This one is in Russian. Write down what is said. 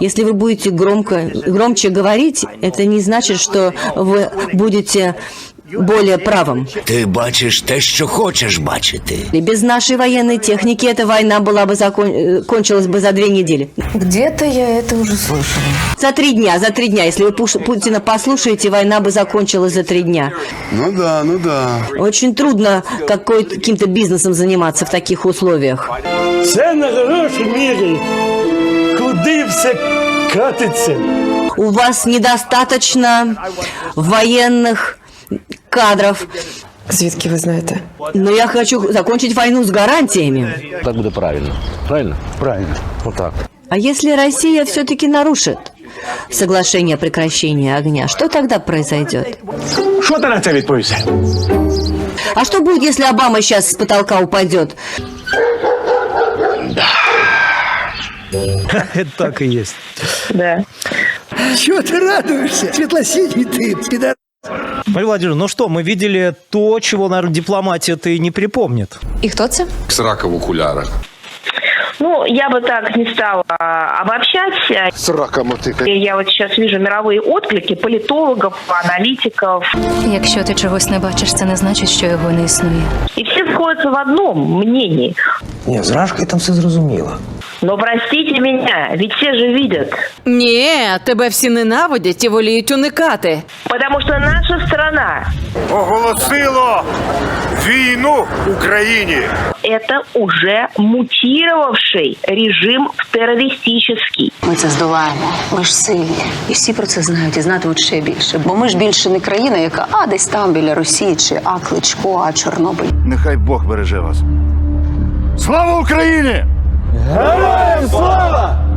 Если вы будете громко, громче говорить, это не значит, что вы будете более правым. Ти бачиш те, що хочеш бачити. И без нашей военной техники эта война была бы закон... э, кончилась бы за две недели. Где-то я это уже слышала. За три дня, за три дня. Если вы Пуш- Путина послушаете, война бы закончилась за три дня. Ну да, ну да. Очень трудно каким-то бизнесом заниматься в таких условиях. Це на гроші міряють. Куди все катиться? У вас недостаточно военных кадров. Звідки ви знаєте? Но я хочу закончить войну с гарантиями. Так буде правильно. Правильно? Правильно. Вот так. А если Россия все-таки нарушит соглашение о прекращении огня, что тогда произойдет? Що ти на це відповісти? А что будет, если Обама сейчас с потолка упадет? Это так и есть. Чего ты радуешься? Светло-синий ты, пидор. Мария Владимировна, ну что, мы видели то, чего, наверное, дипломатия-то и не припомнит. І хто це? Срака в окулярах. Ну, я бы так не стала а, обобщать. Срака мотика. Я вот сейчас вижу мировые отклики политологов, аналитиков. Якщо ти чогось не бачиш, це не значить, що його не існує. И все сходятся в одном мнении. Ні, з Рашкою там все зрозуміло. Но простите меня, ведь все же видят. Ні, тебе всі ненавидять і воліють уникати. Потому что наша страна Оголосило війну Україні. – это уже мутировавший режим в террористический. Ми це здолаємо. Ми ж сильні. І всі про це знають і знатимуть ще більше. Бо ми ж більше не країна, яка а десь там біля Росії, чи а Кличко, а Чорнобиль. Нехай Бог береже вас. Слава Україні! Героям слава!